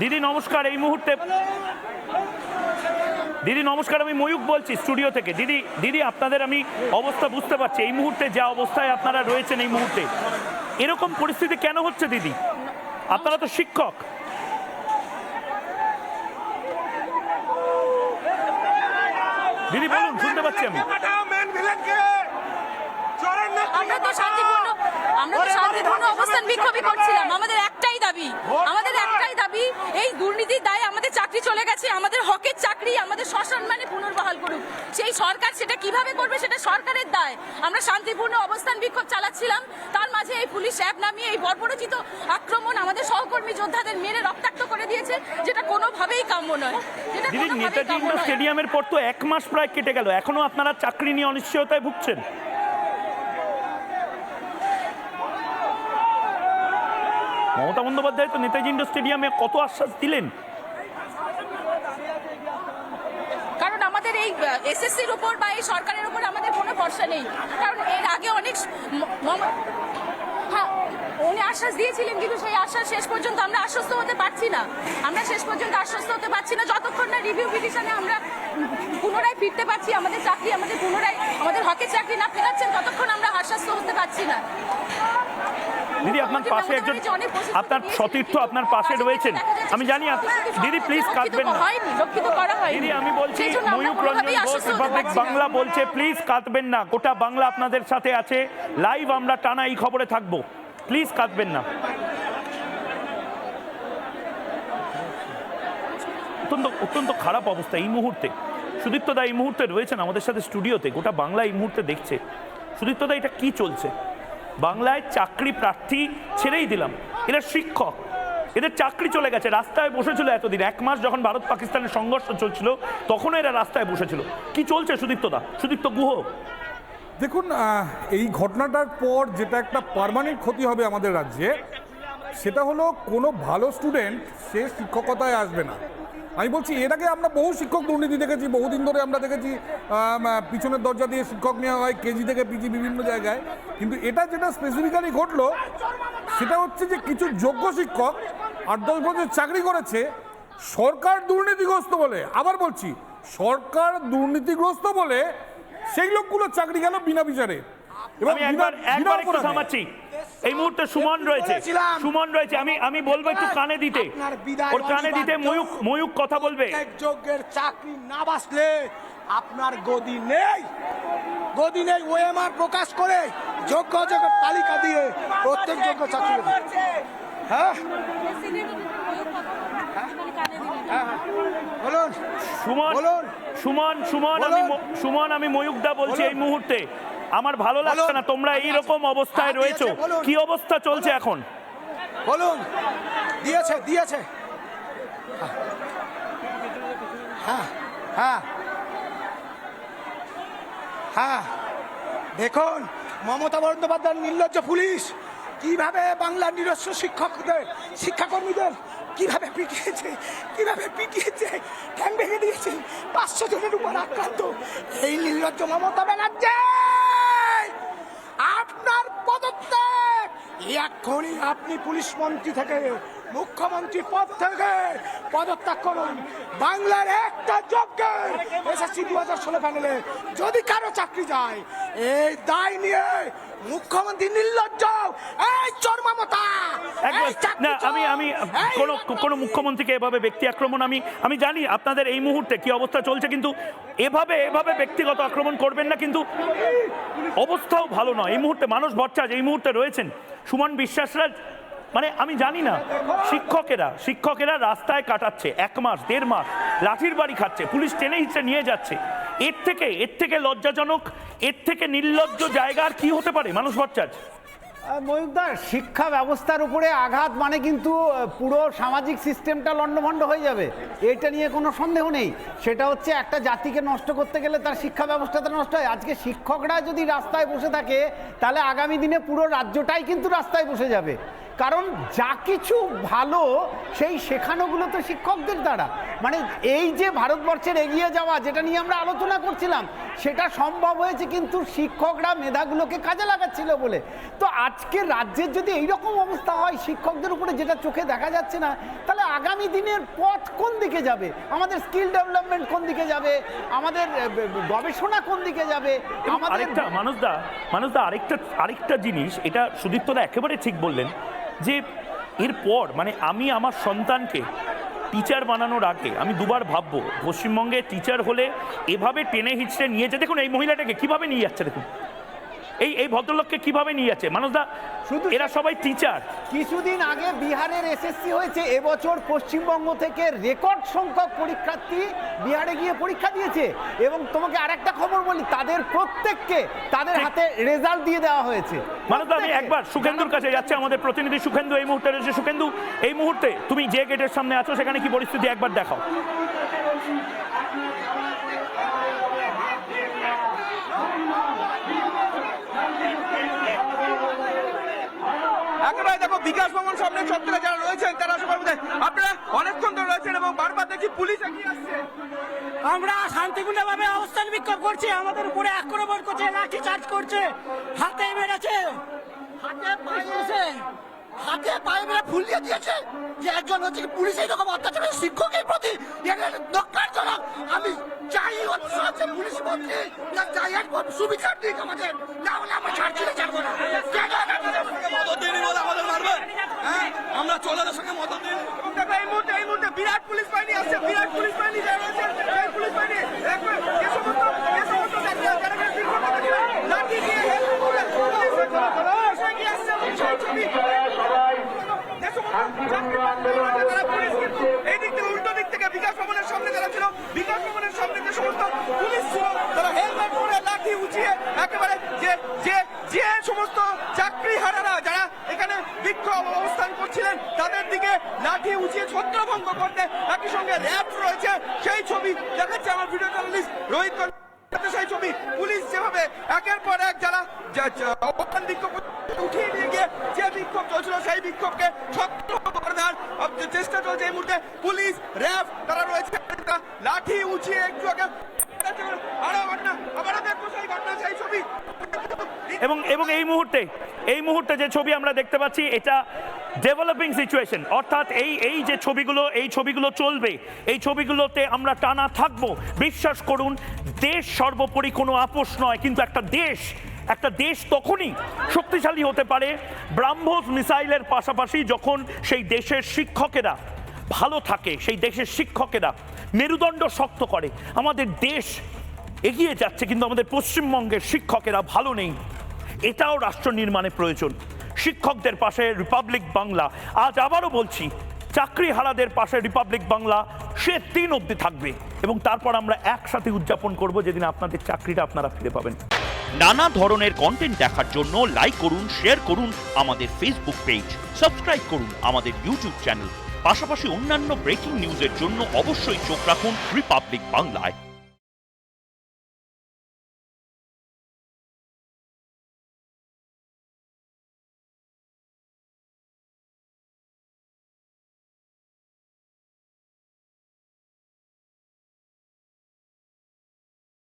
দিদি নমস্কার এই মুহূর্তে দিদি নমস্কার আমি ময়ূক বলছি স্টুডিও থেকে। দিদি দিদি আপনাদের আমি অবস্থা বুঝতে পারছি। এই মুহূর্তে যা অবস্থায় আপনারা রয়েছেন এই মুহূর্তে এরকম পরিস্থিতি কেন হচ্ছে দিদি? আপনারা তো শিক্ষক। দিদি বলুন শুনতে পাচ্ছি আমি। আমরা তো শান্তিপূর্ণ আমরা তো শান্তিপূর্ণ অবস্থান বিক্ষোভই করছিলাম। আমাদের একটাই দাবি। আমাদের একটাই দাবি এই দুর্নীতির দায়ে আমাদের চাকরি চলে গেছে আমাদের হকের চাকরি আমাদের সসম্মানে পুনর্বহাল করুক। সেই সরকার সেটা কীভাবে করবে সেটা সরকারের দায়। আমরা শান্তিপূর্ণ অবস্থান বিক্ষোভ চালাচ্ছিলাম তার মাঝে এই পুলিশ অ্যাপ নামিয়ে এই বর্বরচিত আক্রমণ আমাদের সহকর্মী যোদ্ধাদের মেরে রক্তাক্ত করে দিয়েছে যেটা কোনোভাবেই কাম্য নয়। দিদি নেতাজি। স্টেডিয়ামের পর তো এক মাস প্রায় কেটে গেল। এখনও আপনারা চাকরি নিয়ে অনিশ্চয়তায় ভুগছেন? মমতা বন্দ্যোপাধ্যায় তো নেতাজি ইন্ডোর স্টেডিয়ামে কত আশ্বাস দিলেন? কারণ আমাদের এই এসএসসির উপর বা এই সরকারের উপর আমাদের কোনো ভরসা নেই। কারণ এর আগে অনেক হ্যাঁ উনি আশ্বাস দিয়েছিলেন, কিন্তু সেই আশ্বাস শেষ পর্যন্ত আমরা আশ্বস্ত হতে পারছি না। আমরা শেষ পর্যন্ত আশ্বস্ত হতে পারছি না। যতক্ষণ না রিভিউ পিটিশনে আমরা পুনরায় ফিরতে পারছি, আমাদের চাকরি আমাদের পুনরায় আমাদের হকের চাকরি না ফেরাচ্ছেন ততক্ষণ আমরা আশ্বস্ত হতে পারছি না দিদি আপনার পাশে একজন আপনার সতীর্থ আপনার পাশে রয়েছেন। আমি জানি দিদি প্লিজ কাঁদবেন না। দিদি আমি বলছি ময়ূক রঞ্জন ঘোষ রিপাবলিক বাংলা বলছে প্লিজ কাঁদবেন না। গোটা বাংলা আপনাদের সাথে আছে। লাইভ আমরা টানা এই খবরে থাকব। প্লিজ কাঁদবেন না। অত্যন্ত অত্যন্ত খারাপ অবস্থা এই মুহূর্তে। সুদীপ্তদা এই মুহূর্তে রয়েছেন আমাদের সাথে স্টুডিওতে। গোটা বাংলা এই মুহূর্তে দেখছে। সুদীপ্তদা এটা কি চলছে? বাংলায় চাকরি প্রার্থী ছেড়েই দিলাম। এরা শিক্ষক। এদের চাকরি চলে গেছে। রাস্তায় বসেছিল এতদিন। এক মাস যখন ভারত পাকিস্তানের সংঘর্ষ চলছিল, তখনও এরা রাস্তায় বসেছিল। কি চলছে সুদীপ্তদা সুদীপ্ত গুহ। দেখুন এই ঘটনাটার পর যেটা একটা পারমানেন্ট ক্ষতি হবে আমাদের রাজ্যে, সেটা হলো কোনো ভালো স্টুডেন্ট সে শিক্ষকতায় আসবে না। আমি বলছি এর আগে আমরা বহু শিক্ষক দুর্নীতি দেখেছি বহুদিন ধরে আমরা দেখেছি পিছনের দরজা দিয়ে শিক্ষক নেওয়া হয় কেজি থেকে পিজি বিভিন্ন জায়গায়। কিন্তু এটা যেটা স্পেসিফিক্যালি ঘটলো সেটা হচ্ছে যে কিছু যোগ্য শিক্ষক আট দশ বছর চাকরি করেছে সরকার দুর্নীতিগ্রস্ত বলে। আবার বলছি সরকার দুর্নীতিগ্রস্ত বলে সেই লোকগুলো চাকরি গেল বিনা বিচারে। এবং একবার একবার একটু থামাচ্ছি এই মুহূর্তে সুমন রয়েছে। সুমন রয়েছে। আমি আমি বলব একটু কানে দিতে। ওর কানে দিতে। ময়ূক ময়ূক কথা বলবে। যোগ্যের চাকরি না বাঁচলে আপনার গদি নেই। গদি নেই ওএমআর প্রকাশ করে যোগ্য যোগ্য তালিকা দিয়ে প্রত্যেক যোগ্য চাকরি হ্যাঁ? হ্যাঁ, বলুন। সুমন বলুন। সুমন সুমন আমি। সুমন আমি ময়ূকদা বলছি এই মুহূর্তে। আমার ভালো লাগছে না তোমরা এই রকম অবস্থায় হ্যাঁ, রয়েছো। কি অবস্থা চলছে এখন? বলুন। দিয়েছে দিয়েছে। হ্যাঁ হ্যাঁ। হ্যাঁ। দেখুন মমতা বন্দ্যোপাধ্যায়ের নির্লজ্জ পুলিশ কীভাবে বাংলার নিজস্ব শিক্ষকদের শিক্ষাকর্মীদের কীভাবে পিটিয়েছে কীভাবে পিটিয়েছে ঠ্যাং ভেঙে দিয়েছে পাঁচশো জনের উপর আক্রান্ত এই নির্লজ্জ মমতা ব্যানার্জি আপনার পদত্যাগ এক্ষুনি আপনি পুলিশ মন্ত্রী থেকে মুখ্যমন্ত্রী পদ থেকে পদত্যাগ করুন। বাংলার একটা যোগ্যের এসএসসি দু হাজার ষোলো প্যানেলে যদি কারও চাকরি যায় এই দায় নিয়ে মুখ্যমন্ত্রী নির্লজ্জ। এই চর্মামতা একবার না আমি আমি কোন কোন মুখ্যমন্ত্রীকে এভাবে ব্যক্তি আক্রমণ আমি আমি জানি আপনাদের এই মুহূর্তে কি অবস্থা চলছে কিন্তু এভাবে এভাবে ব্যক্তিগত আক্রমণ করবেন না কিন্তু অবস্থাও ভালো নয়। এই মুহূর্তে মানুষ ভট্টাচার্য এই মুহূর্তে রয়েছেন সুমন বিশ্বাসরা মানে আমি জানি না, শিক্ষকেরা শিক্ষকেরা রাস্তায় কাটাচ্ছে, এক মাস, দেড় মাস, লাঠির বাড়ি খাচ্ছে, পুলিশ টেনে হিচড়ে নিয়ে যাচ্ছে। এর থেকে এর থেকে লজ্জাজনক, এর থেকে নির্লজ্জ জায়গা আর কি হতে পারে মানুষ ভট্টাচার্য? ময়ূকদার শিক্ষা ব্যবস্থার উপরে আঘাত মানে কিন্তু পুরো সামাজিক সিস্টেমটা লণ্ডভণ্ড হয়ে যাবে। এটা নিয়ে কোনো সন্দেহ নেই। সেটা হচ্ছে একটা জাতিকে নষ্ট করতে গেলে তার শিক্ষা ব্যবস্থাটা নষ্ট হয়। আজকে শিক্ষকরা যদি রাস্তায় বসে থাকে, তাহলে আগামী দিনে পুরো রাজ্যটাই কিন্তু রাস্তায় বসে যাবে। কারণ যা কিছু ভালো সেই শেখানোগুলো তো শিক্ষকদের দ্বারা। মানে এই যে ভারতবর্ষের এগিয়ে যাওয়া যেটা নিয়ে আমরা আলোচনা করছিলাম সেটা সম্ভব হয়েছে কিন্তু শিক্ষকরা মেধাগুলোকে কাজে লাগাচ্ছিল বলে। তো আজকে রাজ্যের যদি এইরকম অবস্থা হয় শিক্ষকদের উপরে যেটা চোখে দেখা যাচ্ছে না তাহলে আগামী দিনের পথ কোন দিকে যাবে? আমাদের স্কিল ডেভেলপমেন্ট কোন দিকে যাবে? আমাদের গবেষণা কোন দিকে যাবে? আমাদের আরেকটা মানুষদা মানুষদা আরেকটা আরেকটা জিনিস এটা সুদীপ্তদা একেবারে ঠিক বললেন। যে এরপর মানে আমি আমার সন্তানকে টিচার বানানোর আগে, আমি দুবার ভাববো, পশ্চিমবঙ্গে টিচার হলে এভাবে টেনে হিচড়ে নিয়ে যেতে দেখুন এই মহিলাটাকে কীভাবে নিয়ে যাচ্ছে, দেখুন। এই এই ভদ্রলোককে কীভাবে নিয়ে যাচ্ছে? মানুষদা শুধু- এরা সবাই টিচার কিছুদিন আগে বিহারের এসএসসি হয়েছে এবছর পশ্চিমবঙ্গ থেকে রেকর্ড সংখ্যক পরীক্ষার্থী বিহারে গিয়ে পরীক্ষা দিয়েছে। এবং তোমাকে আরেকটা খবর বলি তাদের প্রত্যেককে তাদের হাতে রেজাল্ট দিয়ে দেওয়া হয়েছে। মানুষ আমি একবার সুখেন্দুর কাছে যাচ্ছে আমাদের প্রতিনিধি সুখেন্দু এই মুহূর্তে রয়েছে। সুখেন্দু এই মুহূর্তে তুমি যে গেটের সামনে আছো সেখানে কি পরিস্থিতি একবার দেখাও। একেবারে দেখো বিকাশ ভবন সামনে চত্বরে যারা রয়েছেন, তারা সবার মধ্যে আপনারা অনেকক্ষণ ধরে রয়েছেন এবং বারবার দেখছি পুলিশ এগিয়ে আসছে। আমরা শান্তিপূর্ণভাবে অবস্থান বিক্ষোভ করছি। আমাদের উপরে আক্রমণ করছে, লাঠি চার্জ করছে। হাতে মেরেছে। হাতে মেরেছে। হাতে পায়ে মেরে ফুলিয়ে দিয়েছে যে একজন হচ্ছে পুলিশ। এইরকম অত্যাচারের শিক্ষকের প্রতি আমি চাই হচ্ছে পুলিশ মন্ত্রী না চাই এক সুবিচার দিক আমাদের না হলে আমরা ছাড়ছি না ছাড়বো না। মদত দিনই বলে আমাদের মারবেন হ্যাঁ? আমরা চোলাদের সঙ্গে মদত দিন দেখো এই মুহূর্তে এই মুহূর্তে বিরাট পুলিশ বাহিনী আসছে বিরাট পুলিশ বাহিনী যারা রয়েছে সেই পুলিশ বাহিনী যে সমস্ত যে সমস্ত লাঠি দিয়ে হেল্প করে পুলিশ আসছে সেই ছবি যে সমস্ত চাকরি প্রার্থীরা তারা পুলিশ কিন্তু এই দিক থেকে উল্টো দিক থেকে বিকাশ ভবনের সামনে যারা ছিল বিকাশ ভবনের সামনে যে সমস্ত পুলিশ ছিল তারা হেলমেট পরে লাঠি উঁচিয়ে একেবারে যে যে যে সমস্ত চাকরি হারারা যারা এখানে বিক্ষোভ অবস্থান করছিলেন, তাদের দিকে লাঠি উঁচিয়ে ছত্রভঙ্গ করতে একই সঙ্গে র্যাব রয়েছে। সেই ছবি দেখাচ্ছে আমার ভিডিও জার্নালিস্ট রোহিত সেই ছবি। পুলিশ যেভাবে একের পর এক যারা অবস্থান বিক্ষোভ উঠিয়ে নিয়ে গিয়ে যে বিক্ষোভ চলছিল, সেই বিক্ষোভকে ছত্রভঙ্গ করে দেওয়ার চেষ্টা চলছে এই মুহূর্তে পুলিশ, র্যাব তারা রয়েছে। লাঠি উঁচিয়ে একটু আগে আরও ঘটনা, আবারও দেখব সেই ঘটনা, সেই ছবি। এবং এবং এই মুহূর্তে এই মুহূর্তে যে ছবি আমরা দেখতে পাচ্ছি, এটা ডেভেলপিং সিচুয়েশন অর্থাৎ এই এই যে ছবিগুলো, এই ছবিগুলো চলবে, এই ছবিগুলোতে আমরা টানা থাকব। বিশ্বাস করুন, দেশ সর্বোপরি কোনো আপোষ নয়, কিন্তু একটা দেশ একটা দেশ তখনই শক্তিশালী হতে পারে। ব্রাহ্মস মিসাইলের পাশাপাশি যখন সেই দেশের শিক্ষকেরা ভালো থাকে, সেই দেশের শিক্ষকেরা মেরুদণ্ড শক্ত করে, আমাদের দেশ এগিয়ে যাচ্ছে, কিন্তু আমাদের পশ্চিমবঙ্গের শিক্ষকেরা ভালো নেই। এটাও রাষ্ট্র নির্মাণে প্রয়োজন। শিক্ষকদের পাশে রিপাবলিক বাংলা। আজ আবারও বলছি চাকরি হারাদের পাশে রিপাবলিক বাংলা সে তিন অবধি থাকবে এবং তারপর আমরা একসাথে উদযাপন করব যেদিন আপনাদের চাকরিটা আপনারা ফিরে পাবেন। নানা ধরনের কন্টেন্ট দেখার জন্য লাইক করুন শেয়ার করুন আমাদের ফেসবুক পেজ সাবস্ক্রাইব করুন আমাদের ইউটিউব চ্যানেল পাশাপাশি অন্যান্য ব্রেকিং নিউজের জন্য অবশ্যই চোখ রাখুন রিপাবলিক বাংলায়।